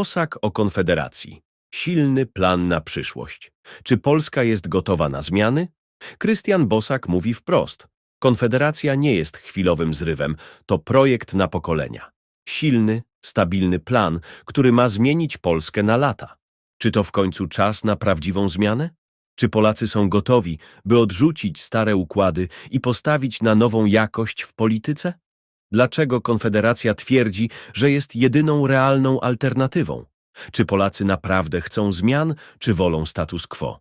Bosak o Konfederacji. Silny plan na przyszłość. Czy Polska jest gotowa na zmiany? Krystian Bosak mówi wprost. Konfederacja nie jest chwilowym zrywem, to projekt na pokolenia. Silny, stabilny plan, który ma zmienić Polskę na lata. Czy to w końcu czas na prawdziwą zmianę? Czy Polacy są gotowi, by odrzucić stare układy i postawić na nową jakość w polityce? Dlaczego Konfederacja twierdzi, że jest jedyną realną alternatywą? Czy Polacy naprawdę chcą zmian, czy wolą status quo?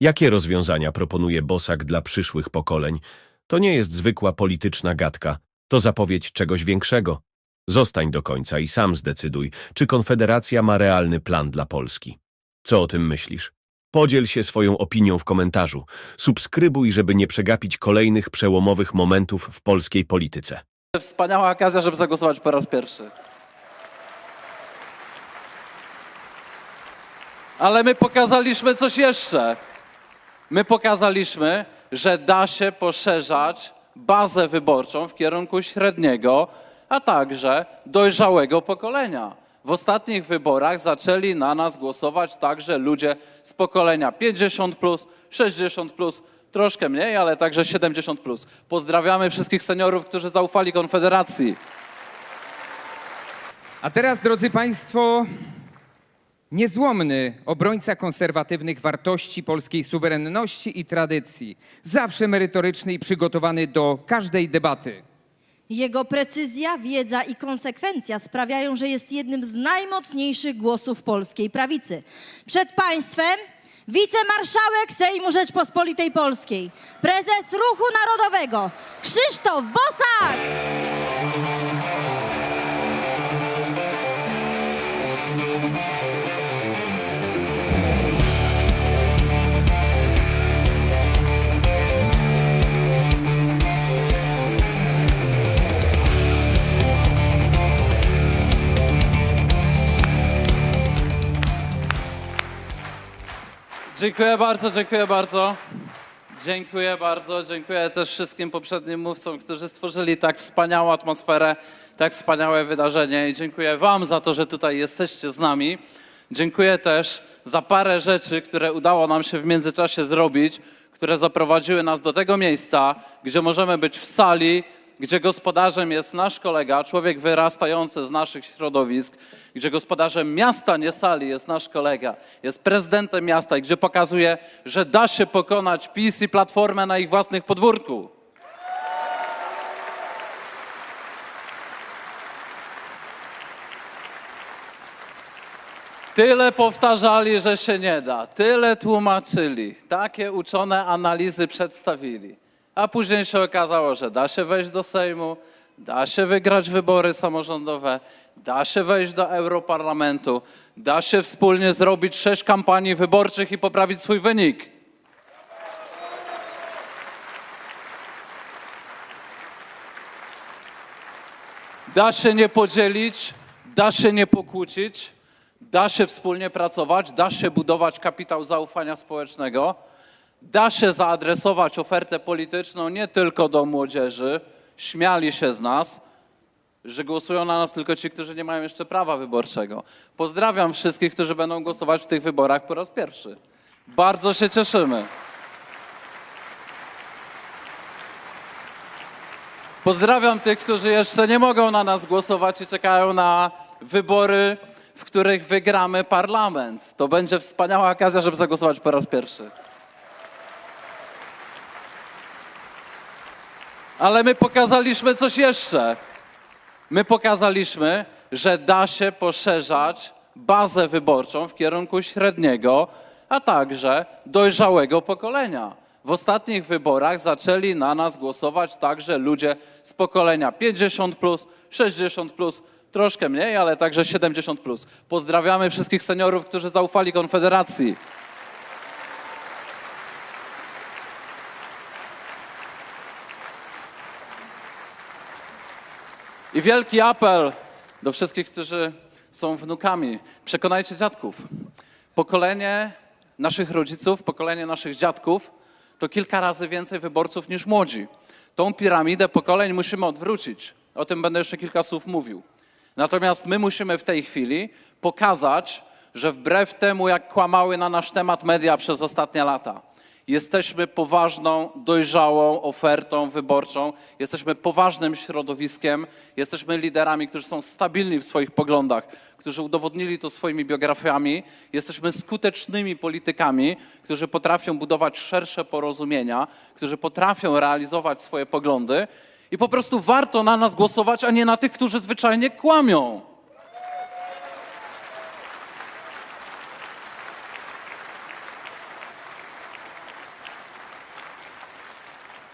Jakie rozwiązania proponuje Bosak dla przyszłych pokoleń? To nie jest zwykła polityczna gadka, to zapowiedź czegoś większego. Zostań do końca i sam zdecyduj, czy Konfederacja ma realny plan dla Polski. Co o tym myślisz? Podziel się swoją opinią w komentarzu. Subskrybuj, żeby nie przegapić kolejnych przełomowych momentów w polskiej polityce. Wspaniała okazja, żeby zagłosować po raz pierwszy. Ale my pokazaliśmy coś jeszcze. My pokazaliśmy, że da się poszerzać bazę wyborczą w kierunku średniego, a także dojrzałego pokolenia. W ostatnich wyborach zaczęli na nas głosować także ludzie z pokolenia 50, 60, troszkę mniej, ale także 70. Pozdrawiamy wszystkich seniorów, którzy zaufali Konfederacji. A teraz, drodzy Państwo, niezłomny obrońca konserwatywnych wartości polskiej suwerenności i tradycji, zawsze merytoryczny i przygotowany do każdej debaty. Jego precyzja, wiedza i konsekwencja sprawiają, że jest jednym z najmocniejszych głosów polskiej prawicy. Przed Państwem wicemarszałek Sejmu Rzeczpospolitej Polskiej, prezes Ruchu Narodowego Krzysztof Bosak! Dziękuję bardzo, dziękuję bardzo. Dziękuję bardzo, dziękuję też wszystkim poprzednim mówcom, którzy stworzyli tak wspaniałą atmosferę, tak wspaniałe wydarzenie i dziękuję Wam za to, że tutaj jesteście z nami. Dziękuję też za parę rzeczy, które udało nam się w międzyczasie zrobić, które zaprowadziły nas do tego miejsca, gdzie możemy być w sali, gdzie gospodarzem jest nasz kolega, człowiek wyrastający z naszych środowisk, gdzie gospodarzem miasta, nie sali, jest nasz kolega, jest prezydentem miasta i gdzie pokazuje, że da się pokonać PiS i Platformę na ich własnych podwórku. Tyle powtarzali, że się nie da, tyle tłumaczyli, takie uczone analizy przedstawili, a później się okazało, że da się wejść do Sejmu, da się wygrać wybory samorządowe, da się wejść do Europarlamentu, da się wspólnie zrobić sześć kampanii wyborczych i poprawić swój wynik. Da się nie podzielić, da się nie pokłócić, da się wspólnie pracować, da się budować kapitał zaufania społecznego, da się zaadresować ofertę polityczną nie tylko do młodzieży, śmiali się z nas, że głosują na nas tylko ci, którzy nie mają jeszcze prawa wyborczego. Pozdrawiam wszystkich, którzy będą głosować w tych wyborach po raz pierwszy. Bardzo się cieszymy. Pozdrawiam tych, którzy jeszcze nie mogą na nas głosować i czekają na wybory, w których wygramy parlament. To będzie wspaniała okazja, żeby zagłosować po raz pierwszy. Ale my pokazaliśmy coś jeszcze. My pokazaliśmy, że da się poszerzać bazę wyborczą w kierunku średniego, a także dojrzałego pokolenia. W ostatnich wyborach zaczęli na nas głosować także ludzie z pokolenia 50, 60, troszkę mniej, ale także 70. Pozdrawiamy wszystkich seniorów, którzy zaufali Konfederacji. I wielki apel do wszystkich, którzy są wnukami. Przekonajcie dziadków. Pokolenie naszych rodziców, pokolenie naszych dziadków to kilka razy więcej wyborców niż młodzi. Tą piramidę pokoleń musimy odwrócić. O tym będę jeszcze kilka słów mówił. Natomiast my musimy w tej chwili pokazać, że wbrew temu, jak kłamały na nasz temat media przez ostatnie lata, jesteśmy poważną, dojrzałą ofertą wyborczą, jesteśmy poważnym środowiskiem, jesteśmy liderami, którzy są stabilni w swoich poglądach, którzy udowodnili to swoimi biografiami, jesteśmy skutecznymi politykami, którzy potrafią budować szersze porozumienia, którzy potrafią realizować swoje poglądy. I po prostu warto na nas głosować, a nie na tych, którzy zwyczajnie kłamią.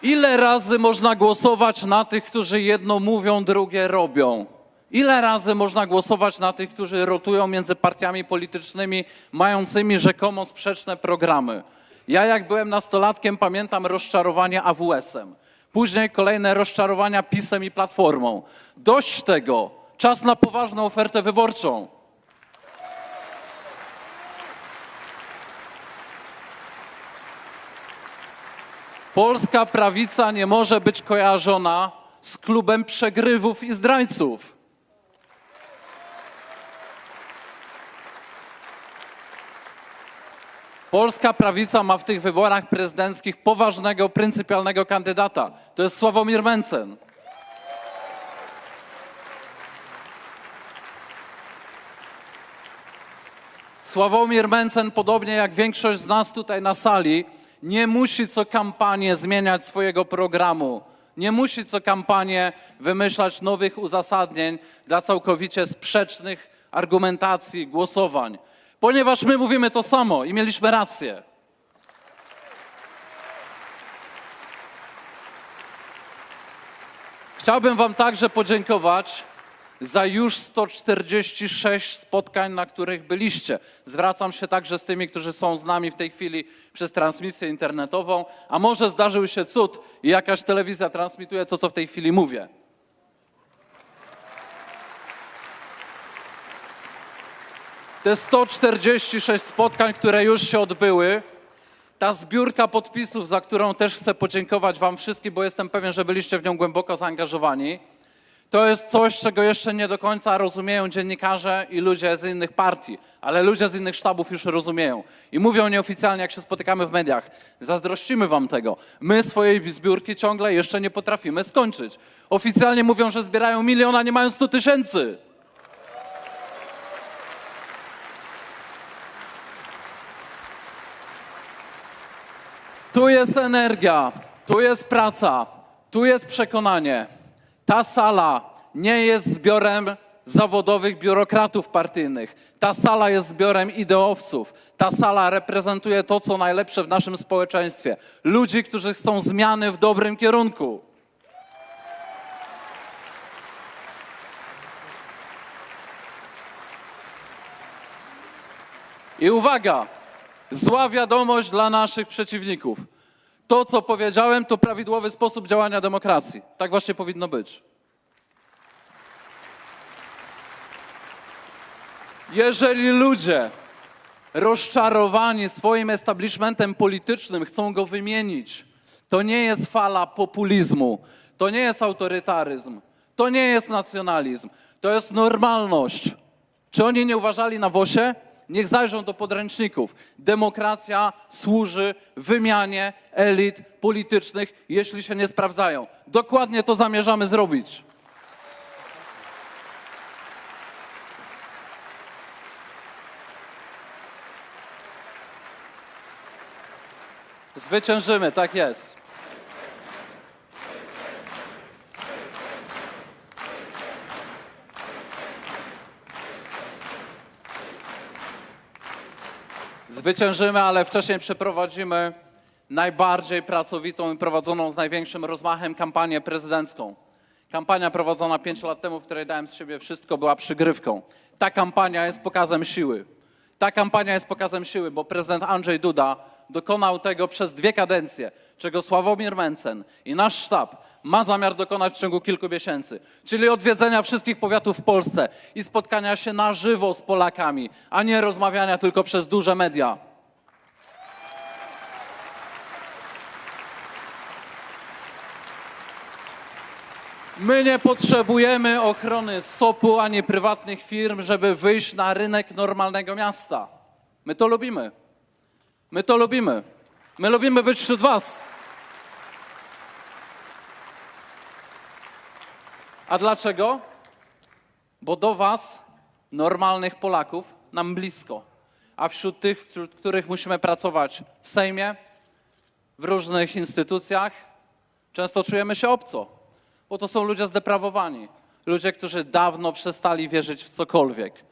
Ile razy można głosować na tych, którzy jedno mówią, drugie robią? Ile razy można głosować na tych, którzy rotują między partiami politycznymi, mającymi rzekomo sprzeczne programy? Ja, jak byłem nastolatkiem, pamiętam rozczarowanie AWS-em. Później kolejne rozczarowania PiSem i Platformą. Dość tego. Czas na poważną ofertę wyborczą. Polska prawica nie może być kojarzona z klubem przegrywów i zdrajców. Polska prawica ma w tych wyborach prezydenckich poważnego, pryncypialnego kandydata. To jest Sławomir Mencen. Sławomir Mencen, podobnie jak większość z nas tutaj na sali, nie musi co kampanię zmieniać swojego programu. Nie musi co kampanię wymyślać nowych uzasadnień dla całkowicie sprzecznych argumentacji, głosowań. Ponieważ my mówimy to samo i mieliśmy rację. Chciałbym Wam także podziękować za już 146 spotkań, na których byliście. Zwracam się także z tymi, którzy są z nami w tej chwili przez transmisję internetową, a może zdarzył się cud i jakaś telewizja transmituje to, co w tej chwili mówię. Te 146 spotkań, które już się odbyły, ta zbiórka podpisów, za którą też chcę podziękować Wam wszystkim, bo jestem pewien, że byliście w nią głęboko zaangażowani, to jest coś, czego jeszcze nie do końca rozumieją dziennikarze i ludzie z innych partii, ale ludzie z innych sztabów już rozumieją. I mówią nieoficjalnie, jak się spotykamy w mediach. Zazdrościmy Wam tego. My swojej zbiórki ciągle jeszcze nie potrafimy skończyć. Oficjalnie mówią, że zbierają milion, a nie mają 100 tysięcy. Tu jest energia, tu jest praca, tu jest przekonanie. Ta sala nie jest zbiorem zawodowych biurokratów partyjnych. Ta sala jest zbiorem ideowców. Ta sala reprezentuje to, co najlepsze w naszym społeczeństwie. Ludzi, którzy chcą zmiany w dobrym kierunku. I uwaga, zła wiadomość dla naszych przeciwników. To, co powiedziałem, to prawidłowy sposób działania demokracji. Tak właśnie powinno być. Jeżeli ludzie rozczarowani swoim establishmentem politycznym chcą go wymienić, to nie jest fala populizmu, to nie jest autorytaryzm, to nie jest nacjonalizm, to jest normalność. Czy oni nie uważali na WOSie? Niech zajrzą do podręczników. Demokracja służy wymianie elit politycznych, jeśli się nie sprawdzają. Dokładnie to zamierzamy zrobić. Zwyciężymy, tak jest. Zwyciężymy, ale wcześniej przeprowadzimy najbardziej pracowitą i prowadzoną z największym rozmachem kampanię prezydencką. Kampania prowadzona 5 lat temu, w której dałem z siebie wszystko, była przygrywką. Ta kampania jest pokazem siły. Ta kampania jest pokazem siły, bo prezydent Andrzej Duda dokonał tego przez dwie kadencje, czego Sławomir Mencen i nasz sztab ma zamiar dokonać w ciągu kilku miesięcy, czyli odwiedzenia wszystkich powiatów w Polsce i spotkania się na żywo z Polakami, a nie rozmawiania tylko przez duże media. My nie potrzebujemy ochrony SOP-u ani prywatnych firm, żeby wyjść na rynek normalnego miasta. My to lubimy. My to lubimy. My lubimy być wśród Was. A dlaczego? Bo do Was, normalnych Polaków, nam blisko. A wśród tych, wśród których musimy pracować w Sejmie, w różnych instytucjach, często czujemy się obco, bo to są ludzie zdeprawowani. Ludzie, którzy dawno przestali wierzyć w cokolwiek.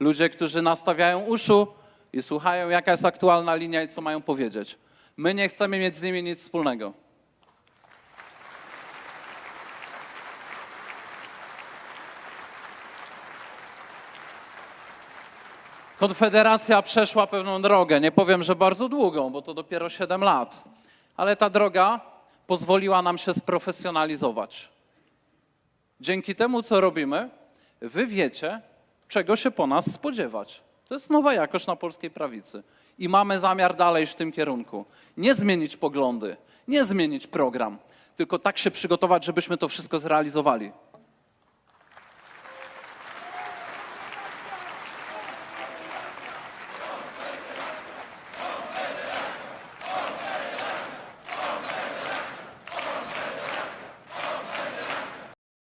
Ludzie, którzy nastawiają uszu i słuchają, jaka jest aktualna linia i co mają powiedzieć. My nie chcemy mieć z nimi nic wspólnego. Konfederacja przeszła pewną drogę. Nie powiem, że bardzo długą, bo to dopiero 7 lat. Ale ta droga pozwoliła nam się sprofesjonalizować. Dzięki temu, co robimy, wy wiecie, czego się po nas spodziewać. To jest nowa jakość na polskiej prawicy. I mamy zamiar dalej w tym kierunku. Nie zmienić poglądy, nie zmienić program, tylko tak się przygotować, żebyśmy to wszystko zrealizowali.